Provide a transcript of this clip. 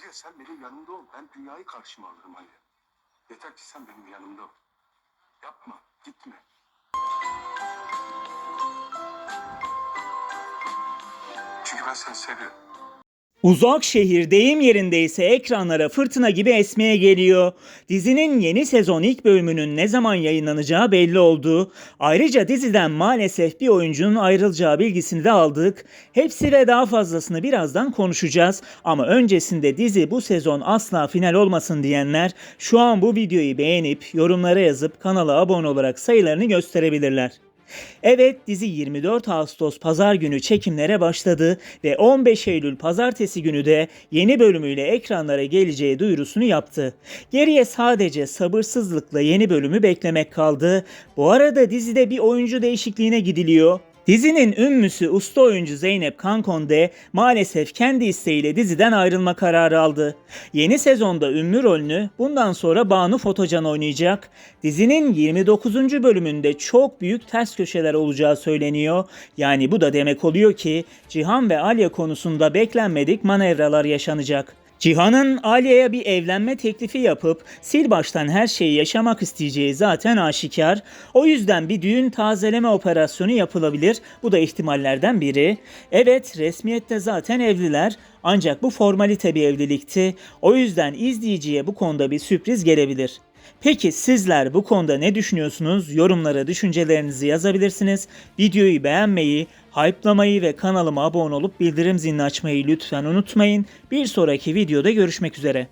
Aliye sen benim yanımda ol. Ben dünyayı karşıma alırım Aliye. Yeter ki sen benim yanımda ol. Yapma, gitme. Çünkü ben seni seviyorum. Uzak şehir deyim yerindeyse ekranlara fırtına gibi esmeye geliyor. Dizinin yeni sezon ilk bölümünün ne zaman yayınlanacağı belli oldu. Ayrıca diziden maalesef bir oyuncunun ayrılacağı bilgisini de aldık. Hepsi ve daha fazlasını birazdan konuşacağız. Ama öncesinde dizi bu sezon asla final olmasın diyenler şu an bu videoyu beğenip yorumlara yazıp kanala abone olarak sayılarını gösterebilirler. Evet dizi 24 Ağustos pazar günü çekimlere başladı ve 15 Eylül pazartesi günü de yeni bölümüyle ekranlara geleceği duyurusunu yaptı. Geriye sadece sabırsızlıkla yeni bölümü beklemek kaldı. Bu arada dizide bir oyuncu değişikliğine gidiliyor. Dizinin ünlüsü usta oyuncu Zeynep Kankonde maalesef kendi isteğiyle diziden ayrılma kararı aldı. Yeni sezonda ünlü rolünü bundan sonra Banu Fotocan oynayacak. Dizinin 29. bölümünde çok büyük ters köşeler olacağı söyleniyor. Yani bu da demek oluyor ki Cihan ve Alya konusunda beklenmedik manevralar yaşanacak. Cihan'ın Alya'ya bir evlenme teklifi yapıp sil baştan her şeyi yaşamak isteyeceği zaten aşikar. O yüzden bir düğün tazeleme operasyonu yapılabilir. Bu da ihtimallerden biri. Evet resmiyette zaten evliler ancak bu formalite bir evlilikti. O yüzden izleyiciye bu konuda bir sürpriz gelebilir. Peki sizler bu konuda ne düşünüyorsunuz? Yorumlara düşüncelerinizi yazabilirsiniz. Videoyu beğenmeyi, hype'lamayı ve kanalıma abone olup bildirim zilini açmayı lütfen unutmayın. Bir sonraki videoda görüşmek üzere.